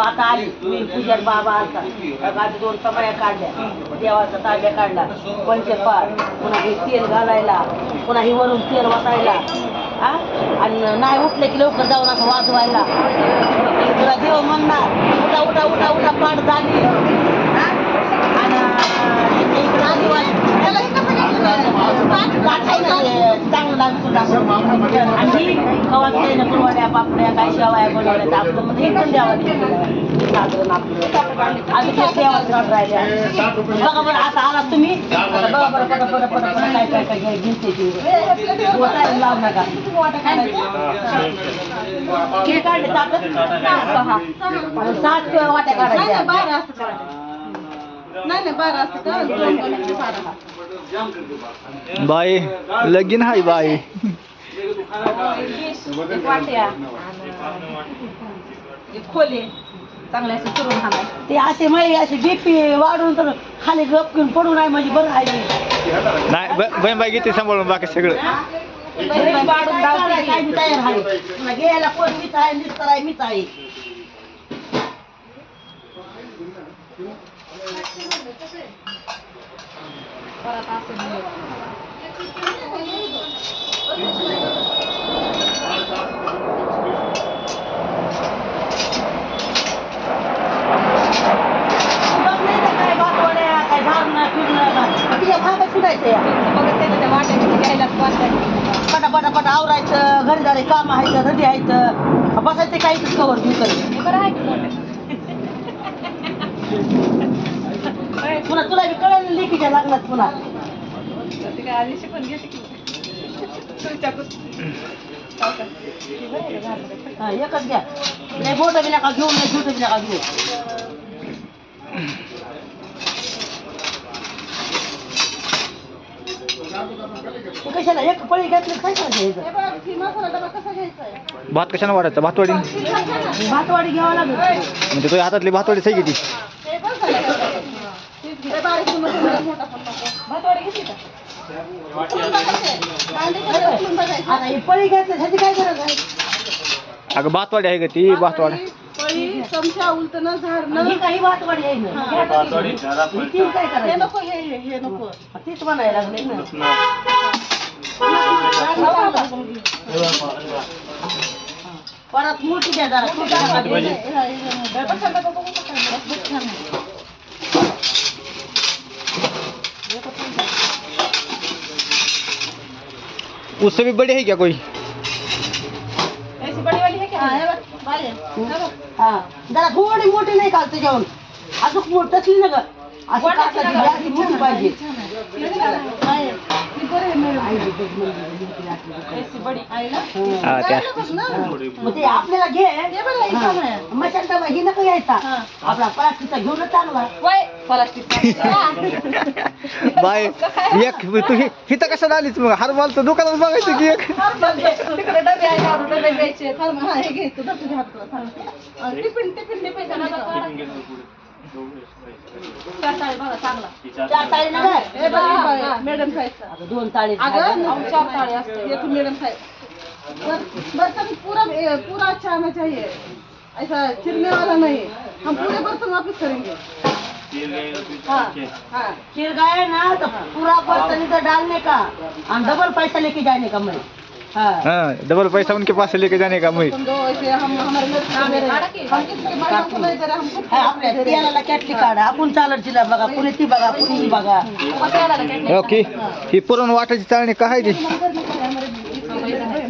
आता आली. मी पूजन बाबा आलता मग दोन समाया काढल्या. देवाचा ताब्या काढला. पंचपाळ पुन्हा हे तेल घालायला. पुन्हा ही वरून तेल वाटायला हा आणि नाही उठले की लवकर जाऊन असं वाजवायला. तुला देव म्हणणार उठा उठा उठा उठा पाठ झाली हा? आणि इकडं आदिवासी त्याला हे कसं घेतलं? पाठ गाठायला हे चांगलं लागतं तुला. आणि ही कवा त्यानं कुरवड्या पापड्या काय तर आपलं हे पण द्यावं लागतं. साधारण आपलं आम्ही ते देवाचं नाव राहिले बघा बरं आता आला तुम्ही? आता बघा बरं पटा पटा पटा पटा काय काय काय काय घेते ते वाटायला लावू नका. किती काढले ताकद सहा सात वाट्या काढायच्या. बारा बाई लगीन हाय बाई. वाट्या. खोले चांगले असे करून ते असे माही असे बीपी वाढून तर खाली गप घेऊन पडून आहे म्हणजे बरं आहे. नाही ब- बहीण बाई घेते सांभाळून बाकी सगळं? वाढून काय काय मी तयार आहे. पुन्हा घ्यायला कोण मीच आहे मीच आहे मीच आहे. परत असं बघ नाही तर काय भातवड्या काय झाडणं फिरणं का तिच्या भागात सुटायचं या बघत त्याच्या त्या वाट्या किती घ्यायला वाटल्या पटा पटा पटा आवरायचं घरी झाले काम आहेत घरी आहेत. बसायचं काहीच कवर घेऊ आहे की पुन्हा तुला बी कळलं लेकीच्या लग्नात पुन्हा. की. हो का? आहे का एकच घ्या. नाही बोटं बी नका घेऊ नाही झुटं बी नका घेऊ. ते कशाला? एक पळी घेतली काय हे ही? भात कशाने वाढायचा? भातवाडी. भातवाडी घ्यावं लागेल. म्हणजे तुझ्या हातातली भातवाडी सही किती हे. हे. आता ही पळी घेतली ह्याची काय गरज आहे? अगं भातवाडी आहे का ती? भातवाडी पळी, चमचा उलटणं झाडणं ही काही भातवाडी आहे ना. हा. ही तीन काय हे करायचं नको हे हे हे नको. तीच म्हणायला लागले ना परत मोठी द्या जरा. उससे भी बड़ी है क्या कोई? ऐसी बड़ी वाली है क्या? हाँ, है. जरा थोडी मोठी नाही काल त्याच्याहून अजून मोठी तसली पाहिजे हा आपल्याला घे हे बघा, ही नको घ्यायचा हा. आपला प्लास्टिकचा घेऊनच चांगला. बाय एक? तू हि- हिथं कशाला आलीच मग हर माल तर दुकानात बघायचं की एक टिफिन टिफिन चार ताळी ना मॅडम अगं, दोन ताळी अगं चार असते ये बर- बर्तन पूरा ए, पूरा अच्छा आना चाहिए ऐसा चिरने वाला नहीं हम पूरे बर्तन वापस करेंगे हाँ। हाँ ना तो पूरा बर्तन इधर डालने का। हम डबल पैसा लेके जाने का मैं। डबल पैसा उनके पास से लेके जाने का मुझे तुम दो ऐसे हम हमारे लड़के दे रहे हैं। हम किसी के मैडम को नहीं दे रहे हम खुद है आपल्या तेलाला कॅटली काढा आपण चालत तिला बघा कुणी ती बघा कुणी ही बघा ओके ही पुरण वाटायची चाळणी काय आहे ती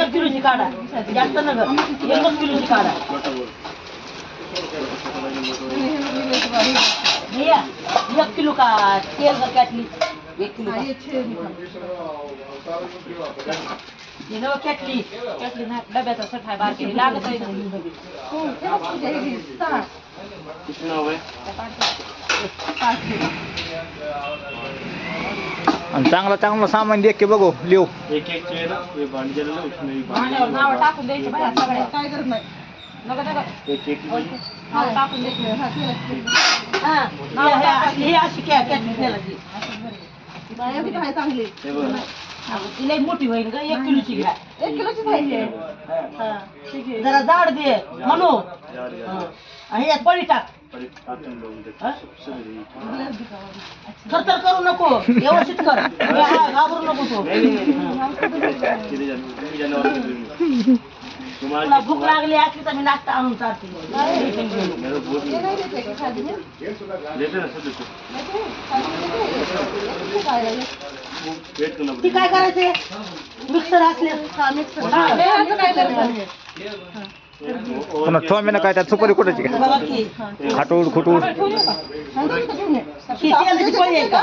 एक किलोची काढा जास्त नग एकच किलोची काढा भैया एक किलो का तेल का कॅटली एक किलो हाँ, का. ये छह निकाल। ये नव कॅटली डब्याचा सठ आहे बारकी लागत आहे हो, हे बघ तुझ्या हे घे, सहा. आणि चांगला चांगला सामान दे की बघू लिहू भांड्यावर नावं टाकून द्यायची बाहेर सगळ्या काय गरज नाही नका नका नावं टाकून द्यायची हा केलं हा हे- हे अशी- हे अशी कॅ कॅटली तेलाची बाया बी काय चांगली अगं, ती लई मोठी होईल ग एक किलोची घ्या. एक किलोची पाहिजे हा ठीक आहे. जरा जाड दे म्हणू. आणि यात पळी टाक. हा? थरथर करू नको व्यवस्थित कर. हा, घाबरू नको तू. तुला भूक लागली असली तर मी नाश्ता आणून चालते हे नाही देते का खाली मी? देते? खाली देते? हे काय आहे? ती काय करायचे मिक्सर असले हा, मिक्सर. हा. हे असं काय करायचं? पुन्हा टोमॅनो काय त्यात सुपारी कुठायची का बघा की खाटूड खुटूड हा, दोन का घेऊन ये. ही तेलाची पळी आहे का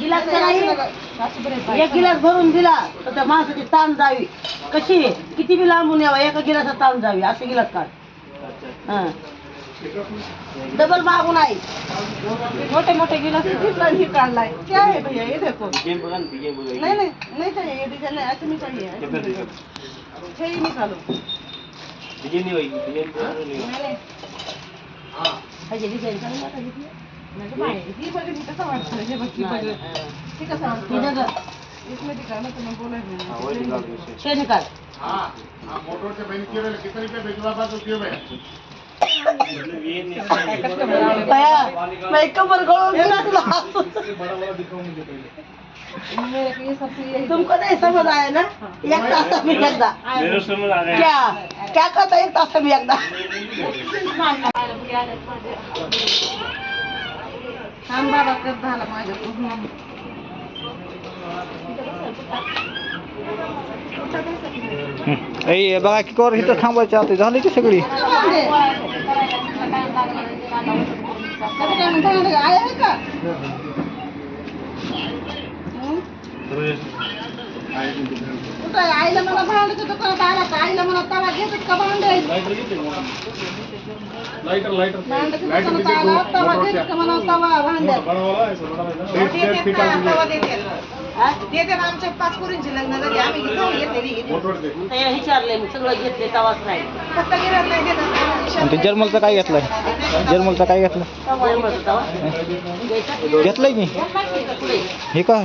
गिलास का नाही एक गिलास भरून दिला तर त्या माणसाची ताण जावी. कशी? किती बी लांबून यावा एका गिलासात ताण जावी. असे गिलास काढ. हा. डबल मागून आहे मोटे मोटे गिलास ही काढलाय. क्या है भैया? ये देखो. नहीं नहीं. नहीं चाहिए ये डिजाइन नहीं. ऐसे नहीं चाहिए। छह ही. निकालो नहीं. ही बघ ही कसं वाटतं हे बघ ही बघ नाही, ही कसं हा. वाटतं ही नगर इसमें दिखाना तो मैं बोला ही नहीं शे निकाल बाया, बाई कमर गळून गेला तुला मेरे को ये सब चाहिए। तुमको नहीं समझ आया ना एक तास में एकदा क्या क्या करता एक तास में एकदा थांब बाबा कर झाला माझ्या हं. ए बघा की कोर इथं थांबायचं आता. झाली की सगळी? आहे? का? कुठं आहे? आईला मला भांड्याच्या दुकानात आला का आईला मला तवा घेतात का भांडे भांड्याच्या दुकानात आला तवा घेतात का मला तवा भांड्यात हा? देते ना आमच्या पाच पुरींचे लग्न झाली. आम्ही ते विचारले मी सगळं घेतले तवाच नाही. फक्त गिऱ्हाईक नाही देत ते जर्मलचं काय घेतलंय? जर्मलचं काय घेतलं? घेतलंय की? पुढे हे काय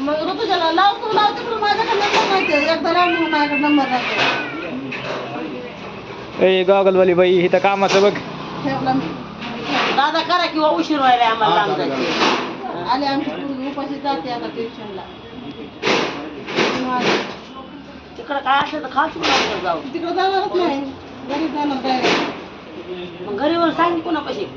मग ऋतुजाला लाव तू लाव तिकडून माझ्याकडे नंबर माहिती एकदा लाव मग माझ्याकडे नंबर राहते ए गॉगलवाली बाई इथं कामाचं बघ. दादा करा किंवा उशीर व्हायला आम्हाला आले आमची पूर्वी उपाशी जाते आता ट्युशनला तिकडं काय असेल तर खास जाऊ तिकडे जाणारच नाही. घरी जाणार काय मग घरी येऊन सांग पैसे.